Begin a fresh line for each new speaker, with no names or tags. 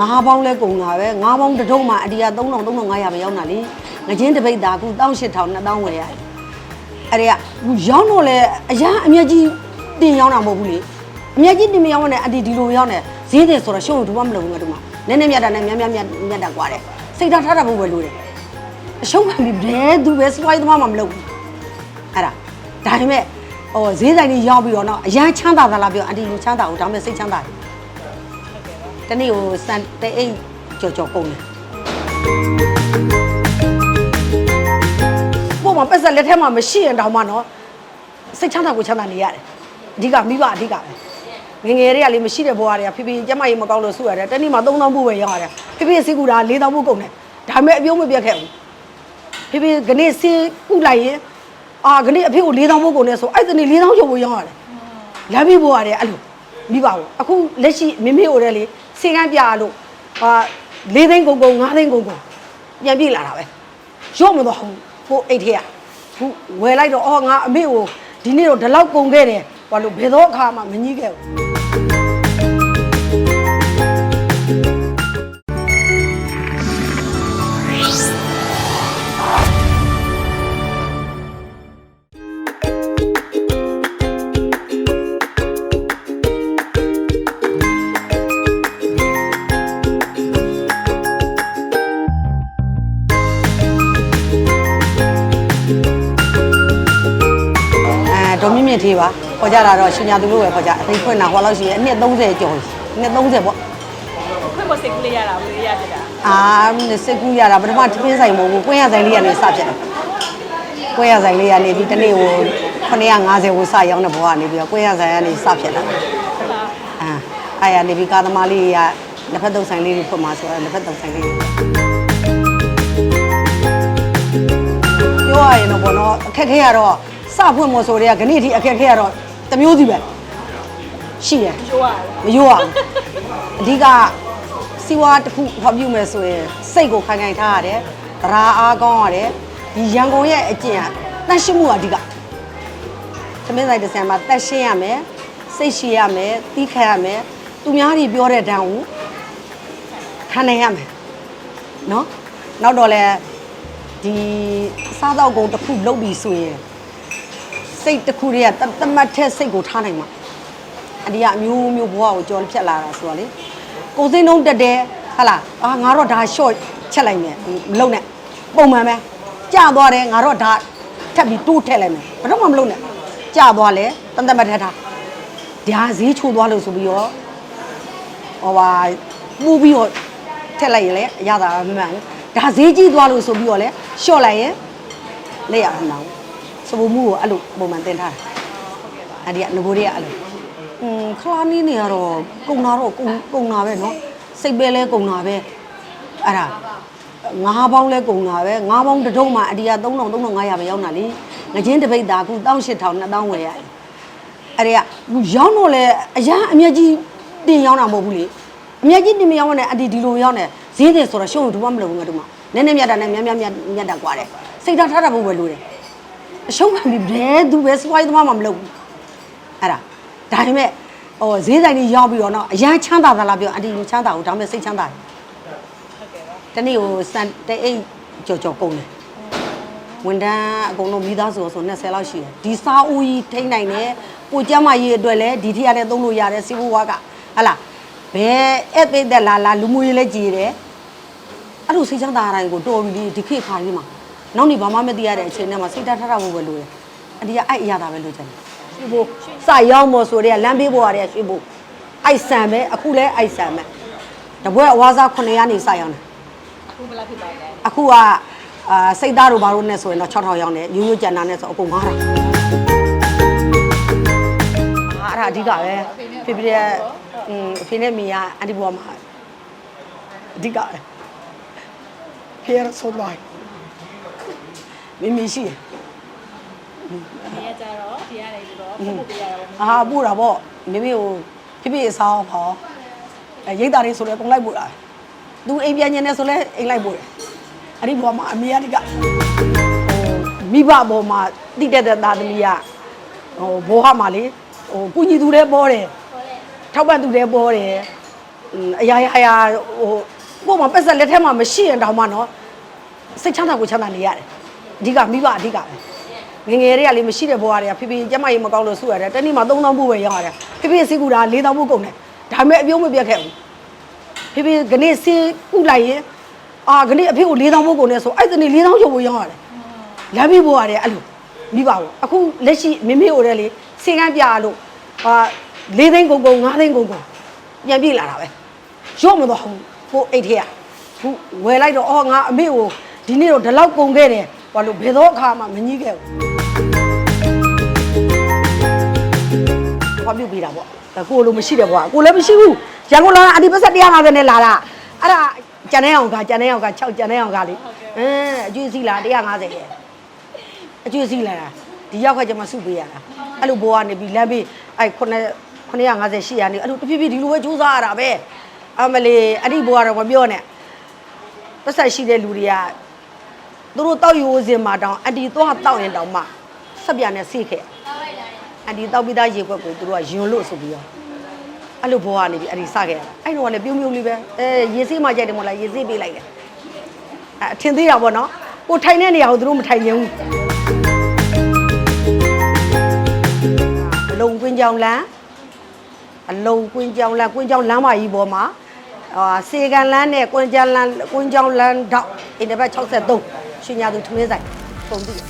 ငါးပေါင်းလဲကုန်တာပဲငါးပေါင်းတစ်ထုံးမှာအဒီက3000 3500မရောက်တာလေငချင်းတစ်ပိတ်သားအခု18000 2000ဝယ်ရတယ်အဲ့ဒါကရောင်းတော့လဲအရာအမျက်ကြီးတင်ရောင်းတာမဟုတ်ဘူးလေအမျက်ကြီးတင်မရောင်းနဲ့အဒီဒီလိုရောင်းတယ်ဈေးတယ်ဆိုတော့ရှုံးတို့မလုပ်ဘူးငါတို့မှာနည်းနည်းမြတ်တာနဲ့များများမြတ်မြတ်တာကွာတယ်စိတ်ထားထားတာဘို့ပဲလို့တယ်အရှုံးမှန်ပြီဘယ်သူပဲစွိုင်းသမားမှမလုပ်ဘူးအဲ့ဒါဒါပေမဲ့ဟိုဈေးဆိုင်ကြီးရောက်ပြီးတော့တော့အရန်ချမ်းသာသလားပြောအန်တီလူချမ်းသာဘူးဒါပေမဲ့စိတ်ချမ်းသာတယ် တနေ့ကိုစံတဲ့အိတ်ကြော်ကြော်ကုန်တယ်ပို့မှာပတ်စက်လက်ထက်မှာမရှိရင်တောင်မှနော်စိတ်ချမ်းသာကိုချမ်းသာနေရတယ်အဓိကမိဘအဓိကပဲငယ်ငယ်တွေကလေမရှိတဲ့ဘဝတွေကဖိဖိကျမကြီးမကောင်းလို့ဆုရတယ်တနေ့မှာ3000ပို့ပဲရောက်ရတယ်ဖိဖိစိတ်ကူတာ4000ပို့ကုန်တယ်ဒါပေမဲ့အပြုံးမပြတ်ခဲ့ဘူးဖိဖိခနေ့စေးကုလိုက်ရင်အာခနေ့အဖေကို4000ပို့ကုန်တယ်ဆိုအဲ့ဒီနေ့4000ကျော်ပို့ရောက်ရတယ်လမ်းပြေးပေါ်ရတယ်အဲ့လိုမိပါဘူးအခုလက်ရှိမိမိကိုလည်းလေ စေကန်းပြလို့ဟာ၄သိန်းကုန်ကုန်၅သိန်းကုန်ကုန်ပြန်ပြေးလာတာပဲရော့မတော့ဘူးကိုအိတ်ထဲကခုဝယ်လိုက်တော့အော်ငါအမေကိုဒီနေ့တော့ဒီလောက်ကုန်ခဲ့တယ်ဘာလို့ဘယ်တော့အခါမှမငြီးခဲ့ဘူး ဒေါ်မြင့်မြင့်သေးပါခေါ်ကြတာတော့ရှင်ညာသူလို့ပဲခေါ်ကြအသိခွင့်တာဟောလောက်ရှိရဲ့အနှစ်30ကျော်အနှစ်30ပေါ့
ခွင့်မစိတ်ကလေးရတာဘယ်လိုရဖြစ်တာ
အာစစ်ကူးရတာပထမတပင်းဆိုင်မဟုတ်ဘူးကွင်းရဆိုင်လေးကနေစဖြစ်တယ်ကွင်းရဆိုင်လေးကနေဒီတနေ့ကို950ကိုစရောင်းတဲ့ဘဝကနေပြီးတော့ကွင်းရဆိုင်ကနေစဖြစ်တာအာအဲ့ရနေပြီးကာသမားလေးကလက်ဖက်တုပ်ဆိုင်လေးတွေဖွင့်มาဆိုတော့လက်ဖက်တုပ်ဆိုင်လေးတွေပြောရရင်တော့ဘောနော်အခက်ခဲရတော့ စဖွင့်မို့ဆိုတွေကခဏထိအခက်ခဲရတော့တစ်မျိုးစီပဲရှိတယ်
ကျိုးရတယ်
မယိုးအောင်အဓိကစီဝါတစ်ခုဟောပြုမယ်ဆိုရင်စိတ်ကိုခိုင်ခိုင်ထားရတယ်သရာအားကောင်းရတယ်ဒီရန်ကုန်ရဲ့အကျင့်ကတန့်ရှင်းမှုကအဓိကသမင်းဆိုင်တစ်ဆန်မှာတန့်ရှင်းရမယ်စိတ်ရှိရမယ်တီးခတ်ရမယ်သူများတွေပြောတဲ့တန်းကိုခံနိုင်ရမယ်နော်နောက်တော့လဲဒီစားတော့ကုန်တစ်ခုလုပ်ပြီးဆိုရင် စိတ်တစ်ခုတည်းကတတမတ်တဲ့စိတ်ကိုထားနိုင်မှာအဒီကအမျိုးမျိုးဘဝကိုကြော်ဖြတ်လာတာဆိုတော့လေကိုစိမ့်နှုံးတက်တယ်ဟာလားအာငါတော့ဒါ short ချက်လိုက်မယ်မလုံနဲ့ပုံမှန်ပဲကြာသွားတယ်ငါတော့ဒါထပ်ပြီးတိုးထည့်လိုက်မယ်ဘာတော့မှမလုံနဲ့ကြာသွားလဲတန်တမတ်ထက်ထားဒါဈေးချိုးသွားလို့ဆိုပြီးတော့ဟောပါပူပြီးတော့ထည့်လိုက်ရင်လေအရသာမမှန်ဘူးဒါဈေးကြီးသွားလို့ဆိုပြီးတော့လေ short လိုက်ရင်လက်ရမနာဘူး စပူမှုကိုအဲ့လိုပုံမှန်တင်ထားတာအဲ့ဒီကငကိုတွေကအဲ့လို อืมခလာနီးနေရတော့ကုံတာတော့ကုံကုံတာပဲเนาะစိတ်ပဲလဲကုံတာပဲအဲ့ဒါငါးပေါင်းလဲကုံတာပဲငါးပေါင်းတစ်ထုံးမှအတီးက3000 3500ပဲရောက်တာလေငကြင်းတစ်ပိတ်သားအခု18000 2000ဝယ်ရတယ်အဲ့ဒီကအခုရောက်တော့လဲအရန်အမြက်ကြီးတင်ရောက်တာမဟုတ်ဘူးလေအမြက်ကြီးတင်မရောက်နဲ့အတီးဒီလိုရောက်နေဈေးတယ်ဆိုတော့ရှုံးဘူးဘာမှမလုပ်ဘူးငါတို့မှနည်းနည်းမြတ်တာနဲ့များများမြတ်မြတ်တာกว่าတယ်စိတ်ထားထားတာဖို့ပဲလို့တယ် အရှုံးခံပြီးဘယ်သူပဲစပွိုင်းသမားမှမလုပ်ဘူးအဲ့ဒါဒါပေမဲ့ဟိုဈေးဆိုင်ကြီးရောက်ပြီးတော့နော်အရန်ချမ်းသာသလားပြောအန်တီကိုချမ်းသာဘူးဒါပေမဲ့စိတ်ချမ်းသာတယ်တနေ့ကိုစံတဲ့အိတ်ကြော်ကြော်ကုန်တယ်ဝန်တန်းအကုန်လုံးမိသားစုဆို20လောက်ရှိတယ်ဒီစားဦးကြီးထိမ့်နိုင်တယ်ကိုကျမ်းမကြီးအတွက်လည်းဒီထက်ရတဲ့သုံးလို့ရတယ်စီဘူးဝါကဟလာဘယ်အဲ့ပိတ်သက်လာလာလူမှုရေးလဲကြည်တယ်အဲ့လိုစိတ်ချမ်းသာတိုင်းကိုတော်ပြီဒီခေတ်ခါကြီးမှာ နောက်နေဘာမှမသိရတဲ့အချိန်နဲ့မှာစိတ်ဓာတ်ထထဖို့ပဲလိုတယ်အန်တီကအဲ့အရာသာပဲလိုချင်တယ်ရွှေဘိုစရောက်မော်ဆိုတဲ့လမ်းဘေးပေါ်ရတဲ့ရွှေဘိုအိုက်ဆန်ပဲအခုလည်းအိုက်ဆန်ပဲတပွဲအဝါစား900နေစရောက်တယ်
အခုဘယ်လောက်ဖြစ်သွားလဲ
အခုကအာစိတ်သားတို့ဘာလို့နဲ့ဆိုရင်တော့6000ရောက်တယ်ရိုးရိုးကြံတာနဲ့ဆိုအကုန်9000အာအဲ့ဒါအဓိကပဲဖေဖေရဲ့อืมအဖေနဲ့မိကအန်တီဘွားမှာအဓိကပဲဖေရဆိုလိုက် မိမရှိတယ်
နေရကြတော့ဒီရတယ်ပြီးတော့ပို့ပေးရတာပေါ့
အာပို့တာပေါ့မိမိကိုဖိဖိအဆောင်ဟောအဲရိတ်တာလေးဆိုလဲကုန်လိုက်ပို့တာသူအိမ်ပြန်ညင်နေဆိုလဲအိမ်လိုက်ပို့တယ်အဲ့ဒီဘောမှာအမေကဒီကဟိုမိဘဘောမှာတိတက်တဲ့သားသမီးကဟိုဘောဟမှာလေဟိုကုညီသူလည်းပေါ်တယ်ထောက်ပံ့သူလည်းပေါ်တယ်อืมအရာရာအရာဟိုကို့မှာပတ်ဆက်လက်ထဲမှာမရှိရင်တောင်မှနော်စိတ်ချမ်းသာကိုချမ်းသာနေရတယ် အဓိကမိဘအဓိကပဲငယ်ငယ်တွေကလေမရှိတဲ့ဘဝတွေကဖေဖေကျမကြီးမကောင်းလို့ဆူရတယ်တနေ့မှ3000ဘူးပဲရောက်ရတယ်ဖေဖေစီကူတာ4000ဘူးကုန်တယ်ဒါပေမဲ့အပြုံးမပြတ်ခဲ့ဘူးဖေဖေခနေ့စီကူလိုက်ရင်အာခနေ့အဖေကို4000ဘူးကုန်တယ်ဆိုအဲ့ဒီနေ့4000ကျော်ဘူးရောက်ရတယ်လမ်းပြီးဘဝတွေအဲ့လိုမိဘဘူးအခုလက်ရှိမမေကိုလည်းလေစေကန်းပြလို့အာ4သိန်းကုန်ကုန်5သိန်းကုန်ကုန်ပြန်ပြေးလာတာပဲရော့မတော့ဘူးကိုအိတ်ထဲကခုဝယ်လိုက်တော့အော်ငါအမေကိုဒီနေ့တော့ဒီလောက်ကုန်ခဲ့တယ် ဘာလို့ဘယ်တော့အခါမှမကြီးခဲ့ဘူးဘာပြုတ်ပြီးတာပေါ့ဒါကိုလိုမရှိတယ်ကွာကိုလည်းမရှိဘူးရန်ကုန်လာတာအဒီပတ်ဆက်150နဲ့လာတာအဲ့ဒါကျန်တဲ့အောင်ကကျန်တဲ့အောင်က6ကျန်တဲ့အောင်ကလေအင်းအကျွေးစီလာ150ရဲ့အကျွေးစီလာတာဒီရောက်ကကျမစုပေးရတာအဲ့လိုဘောကနေပြီးလမ်းပြီးအဲ့9 950ရှိရနေအဲ့လိုတဖြည်းဖြည်းဒီလိုပဲစူးစမ်းရတာပဲအမလီအဲ့ဒီဘောကတော့မပြောနဲ့ပတ်ဆက်ရှိတဲ့လူတွေက သူတို့တောက်ရိုးစင်မှာတောင်အန်တီသွားတောက်ရင်တောင်မှဆက်ပြနဲ့ဆေးခဲ့အန်တီတောက်ပြီးသားရေခွက်ကိုသူတို့ကယွန်လို့ဆိုပြီးတော့အဲ့လိုဘောကနေပြီးအဲ့ဒီစခဲ့ရတာအဲ့တော့ကလည်းပြုံးပြုံးလေးပဲအဲရေဆေးမှကြိုက်တယ်မို့လားရေဆေးပေးလိုက်တယ်အဲအထင်သေးတာပေါ့နော်ကိုထိုင်တဲ့နေရာကိုသူတို့မထိုင်ရင်ဘူးအလုံးကွင်းကြောင်လန်းအလုံးကွင်းကြောင်လန်းကွင်းကြောင်လမ်းမကြီးပေါ်မှာအာစေကန်လန်းနဲ့ကွင်းကြောင်လန်းကွင်းကြောင်လန်းတော့အင်တဘက်63 ရှင်ညာသူထမင်းဆိုင်ပုံပြီး